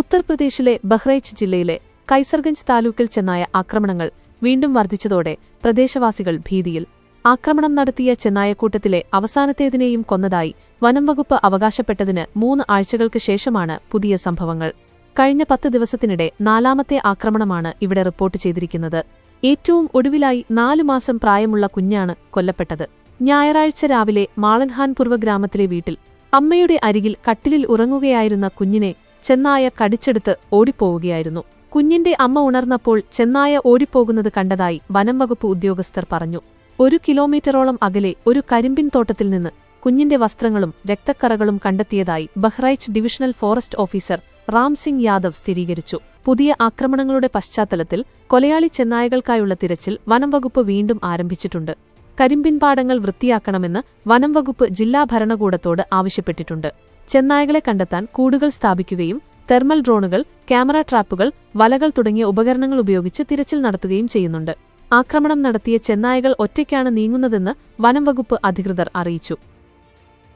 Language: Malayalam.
ഉത്തർപ്രദേശിലെ ബഹ്റൈച്ച് ജില്ലയിലെ കൈസർഗഞ്ച് താലൂക്കിൽ ചെന്നായ ആക്രമണങ്ങൾ വീണ്ടും വർദ്ധിച്ചതോടെ പ്രദേശവാസികൾ ഭീതിയിൽ. ആക്രമണം നടത്തിയ ചെന്നായക്കൂട്ടത്തിലെ അവസാനത്തേതിനെയും കൊന്നതായി വനം വകുപ്പ് അവകാശപ്പെട്ടതിന് മൂന്ന് ആഴ്ചകൾക്ക് ശേഷമാണ് പുതിയ സംഭവങ്ങൾ. കഴിഞ്ഞ പത്ത് ദിവസത്തിനിടെ നാലാമത്തെ ആക്രമണമാണ് ഇവിടെ റിപ്പോർട്ട് ചെയ്തിരിക്കുന്നത്. ഏറ്റവും ഒടുവിലായി നാലു മാസം പ്രായമുള്ള കുഞ്ഞാണ് കൊല്ലപ്പെട്ടത്. ഞായറാഴ്ച രാവിലെ മാളൻഹാൻപൂർവ ഗ്രാമത്തിലെ വീട്ടിൽ അമ്മയുടെ അരികിൽ കട്ടിലിൽ ഉറങ്ങുകയായിരുന്ന കുഞ്ഞിനെ ചെന്നായ കടിച്ചെടുത്ത് ഓടിപ്പോവുകയായിരുന്നു. കുഞ്ഞിന്റെ അമ്മ ഉണർന്നപ്പോൾ ചെന്നായ ഓടിപ്പോകുന്നത് കണ്ടതായി വനംവകുപ്പ് ഉദ്യോഗസ്ഥർ പറഞ്ഞു. ഒരു കിലോമീറ്ററോളം അകലെ ഒരു കരിമ്പിൻ തോട്ടത്തിൽ നിന്ന് കുഞ്ഞിന്റെ വസ്ത്രങ്ങളും രക്തക്കറകളും കണ്ടെത്തിയതായി Bahraich divisional forest officer Ram Singh Yadav സ്ഥിരീകരിച്ചു. പുതിയ ആക്രമണങ്ങളുടെ പശ്ചാത്തലത്തിൽ കൊലയാളി ചെന്നായകൾക്കായുള്ള തിരച്ചിൽ വനംവകുപ്പ് വീണ്ടും ആരംഭിച്ചിട്ടുണ്ട്. കരിമ്പിൻ പാടങ്ങൾ വൃത്തിയാക്കണമെന്ന് വനം വകുപ്പ് ജില്ലാ ഭരണകൂടത്തോട് ആവശ്യപ്പെട്ടിട്ടുണ്ട്. ചെന്നായകളെ കണ്ടെത്താൻ കൂടുകൾ സ്ഥാപിക്കുകയും തെർമൽ ഡ്രോണുകൾ ക്യാമറ ട്രാപ്പുകൾ വലകൾ തുടങ്ങിയ ഉപകരണങ്ങൾ ഉപയോഗിച്ച് തിരച്ചിൽ നടത്തുകയും ചെയ്യുന്നുണ്ട്. ആക്രമണം നടത്തിയ ചെന്നായകൾ ഒറ്റയ്ക്കാണ് നീങ്ങുന്നതെന്ന് വനം വകുപ്പ് അധികൃതർ അറിയിച്ചു.